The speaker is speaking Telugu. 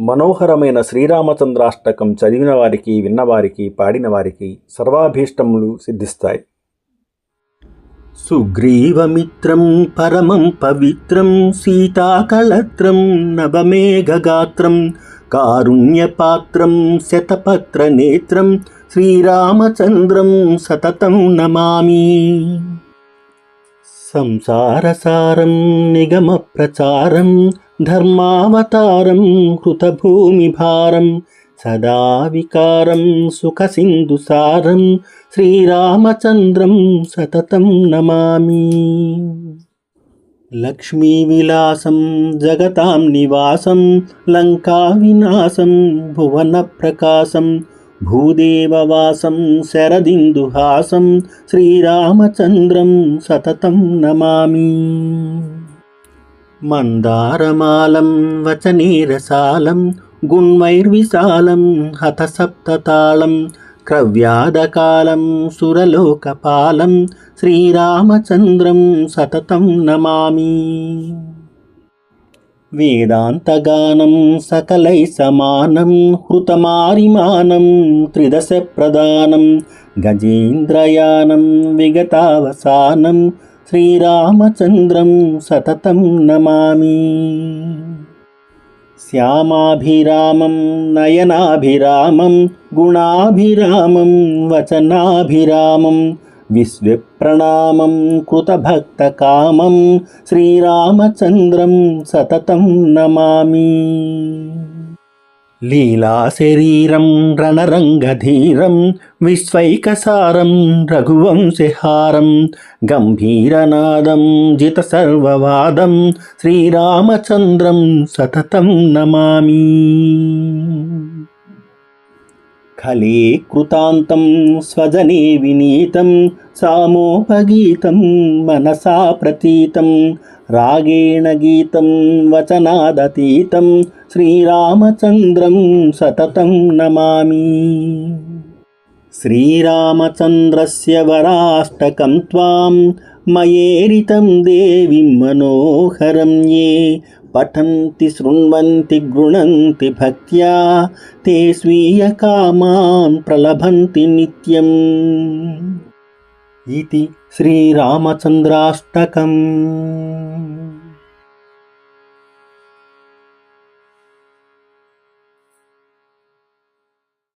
మనోహరమైన శ్రీరామచంద్రాష్టకం చదివిన వారికి విన్నవారికి పాడిన వారికి సర్వాభీష్టములు సిద్ధిస్తాయి. సుగ్రీవమిత్రం పరమం పవిత్రం సీతాకళత్రం నవమేఘగాత్రం కారుణ్యపాత్రం శతపత్రనేత్రం శ్రీరామచంద్రం సతతం నమామి. సంసారసారం నిగమప్రచారం ధర్మావతారం హృతభూమిభారం సదా వికారం సుఖసింధుసారం శ్రీరామచంద్రం సతతం నమామి లక్ష్మీవిలాసం జగతాం నివాసం లంకా లంకావినాశం భువనప్రకాశం భూదేవవాసం శరదిందుహాసం శ్రీరామచంద్రం సతతం నమామి మందారమాలం వచనీరసాలం గుణ్వైర్విశాలం హతసప్తతాళం క్రవ్యాదకాలం సురలోకపాలం శ్రీరామచంద్రం సతతం నమామి. వేదాంతగానం సకలై సమానం హృతమారిమానం త్రిదశ ప్రదానం గజేంద్రయానం విగతావసానం శ్రీరామచంద్రం సతతం నమామి శ్యామాభిరామం నయనాభిరామం గుణాభిరామం వచనాభిరామం విశ్వప్రణామం కృతభక్తకామం శ్రీరామచంద్రం సతతం నమామి లీలాశరీరం రణరంగధీరం విశ్వైకసారం రఘువంశహారం గంభీరనాదం జితసర్వవాదం శ్రీరామచంద్రం సతతం నమామి. ఖలే కృతాంతం స్వజనే వినీతం సామోపగీతం మనసా ప్రతీతం రాగేణ గీతం వచనాదతీతం శ్రీరామచంద్రం సతతం నమామి. శ్రీరామచంద్రస్య వరాష్టకం త్వాం మయేరితం దేవి మనోహరం ఏ పఠంతి శృణ్వంతి గృణంతి భక్త్యా తే స్వీయకామాన్ ప్రలభంతి నిత్యం. ఇది శ్రీరామచంద్రాష్టకం.